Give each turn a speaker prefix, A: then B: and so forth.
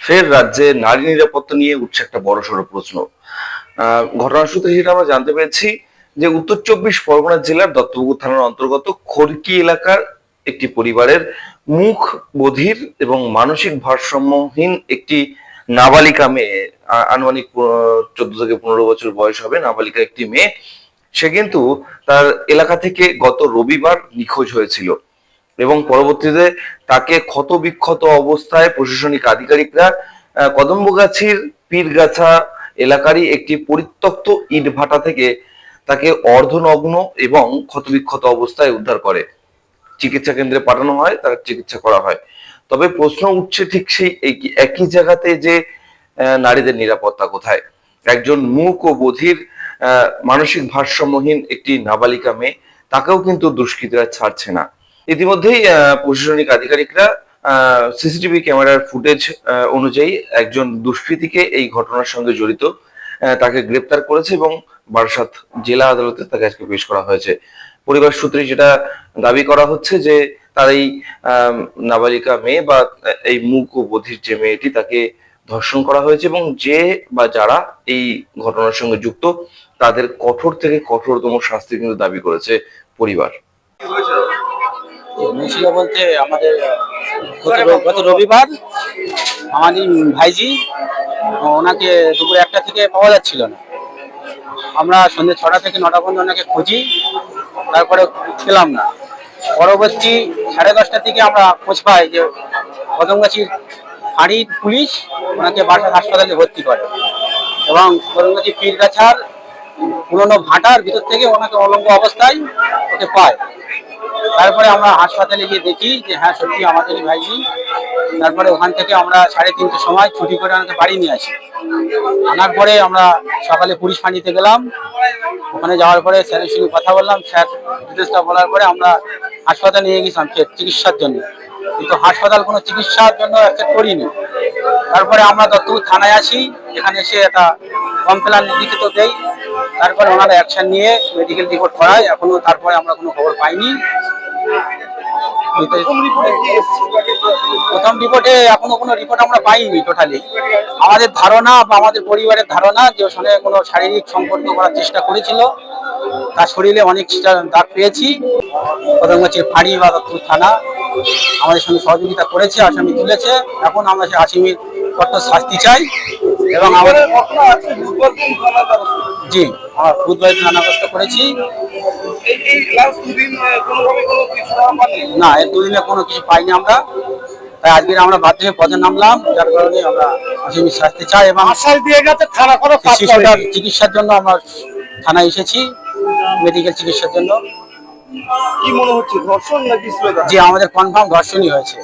A: ফের রাজ্যে নারী নিরাপত্তা নিয়ে উঠছে একটা বড় সড়ো প্রশ্ন ঘটনার সূত্রে যেটা আমরা জানতে পেরেছি যে উত্তর চব্বিশ পরগনা জেলার দত্তপুকুর থানার অন্তর্গত খড়কি এলাকার একটি পরিবারের মুখ, বধির এবং মানসিক ভারসাম্যহীন একটি নাবালিকা মেয়ে আনুমানিক চোদ্দ থেকে পনেরো বছর বয়স হবে নাবালিকা একটি মেয়ে। সে কিন্তু তার এলাকা থেকে গত রবিবার নিখোঁজ হয়েছিল। এবং পরবর্তীতে তাকে ক্ষত বিক্ষত অবস্থায় প্রশাসনিক আধিকারিকরা কদম্বগাছির পীরগাছা এলাকারই একটি পরিত্যক্ত ইটভাটা থেকে তাকে অর্ধনগ্ন এবং ক্ষতবিক্ষত অবস্থায় উদ্ধার করে। চিকিৎসা কেন্দ্রে পাঠানো হয়, তার চিকিৎসা করা হয়। তবে প্রশ্ন উঠছে ঠিক সেই একই- জায়গাতে যে নারীদের নিরাপত্তা কোথায়? একজন মুখ ও বধির মানসিক ভারসাম্যহীন একটি নাবালিকা মেয়ে, তাকেও কিন্তু দুষ্কৃতীরা ছাড়ছে না। ইতিমধ্যেই প্রশাসনিক আধিকারিকরা সিসিটিভি ক্যামেরার ফুটেজ অনুযায়ী একজন দুষ্কৃতীকে এই ঘটনার সঙ্গে জড়িত তাকে গ্রেপ্তার করেছে এবং বারাসাত জেলা আদালতে তাকে আজকে পেশ করা হয়েছে। পরিবার সূত্রে যেটা দাবি করা হচ্ছে যে, তার এই নাবালিকা মেয়ে বা এই মুখ ও বধির যে মেয়েটি তাকে ধর্ষণ করা হয়েছে এবং যে বা যারা এই ঘটনার সঙ্গে যুক্ত, তাদের কঠোর থেকে কঠোরতম শাস্তি কিন্তু দাবি করেছে পরিবার।
B: হয়েছিল বলতে আমাদের গত রবিবার আমাদের ভাইজি ওনাকে দুপুর একটা থেকে পাওয়া যাচ্ছিল না। আমরা সন্ধ্যে ছটা থেকে নটা পর্যন্ত ওনাকে খুঁজি, তারপরে পেলাম না। পরবর্তী সাড়ে দশটা থেকে আমরা খোঁজ পাই যে কদমগাছির ফাঁড়ির পুলিশ ওনাকে বাসা হাসপাতালে ভর্তি করে এবং কদমগাছি পীরগাছার পুরনো ভাটার ভিতর থেকে ওনাকে অলঙ্গ অবস্থায় ওকে পায়। তারপরে আমরা হাসপাতালে গিয়ে দেখি যে হ্যাঁ সত্যি আমাদেরই ভাইজি। তারপরে ওখান থেকে আমরা সাড়ে তিনটের সময় ছুটি করে আমাকে বাড়ি নিয়ে আসি। আনার পরে আমরা সকালে পুলিশ ফাঁড়িতে গেলাম। ওখানে যাওয়ার পরে স্যারের সঙ্গে কথা বললাম। স্যার ডিটেলসটা বলার পরে আমরা হাসপাতালে নিয়ে গেছিলাম চিকিৎসার জন্য। কিন্তু হাসপাতাল কোনো চিকিৎসার জন্য অ্যাকসেপ্ট করিনি। তারপরে আমরা দত্তপুর থানায় আসি। এখানে এসে একটা কমপ্লেন লিখিত দেই। তারপরে ওনারা অ্যাকশন নিয়ে মেডিকেল রিপোর্ট করায়। এখনও তারপরে আমরা কোনো খবর পাইনি। প্রথম রিপোর্টে এখনও কোনো রিপোর্ট আমরা পাইনি টোটালি আমাদের ধারণা বা আমাদের পরিবারের ধারণা যে ওর সঙ্গে কোনো শারীরিক সম্পর্ক করার চেষ্টা করেছিল। তার শরীরে অনেক দাগ পেয়েছি। প্রথম হচ্ছে ফাঁড়ি বা থানা। আমাদের সঙ্গে সহযোগিতা করেছে আসামি তুলেছে। এখন আমরা সেই আসামির কঠোর শাস্তি চাই এবং আমাদের জি আমরা বুধবার দিন আনাগ্রস্ত করেছি। না এর দুদিনে কোনো কিছু পাইনি আমরা। তাই আজকে আমরা বাধ্য হয়ে পদে নামলাম যার কারণে আমরা জিনিস শাস্তি চাই এবং
C: আশ্বাস দিয়ে গেছে
B: চিকিৎসার জন্য আমরা থানায় এসেছি মেডিকেল চিকিৎসার জন্য।
C: কি মনে হচ্ছে ধর্ষণ নাকি জি
B: যে আমাদের কনফার্ম ধর্ষণই হয়েছে।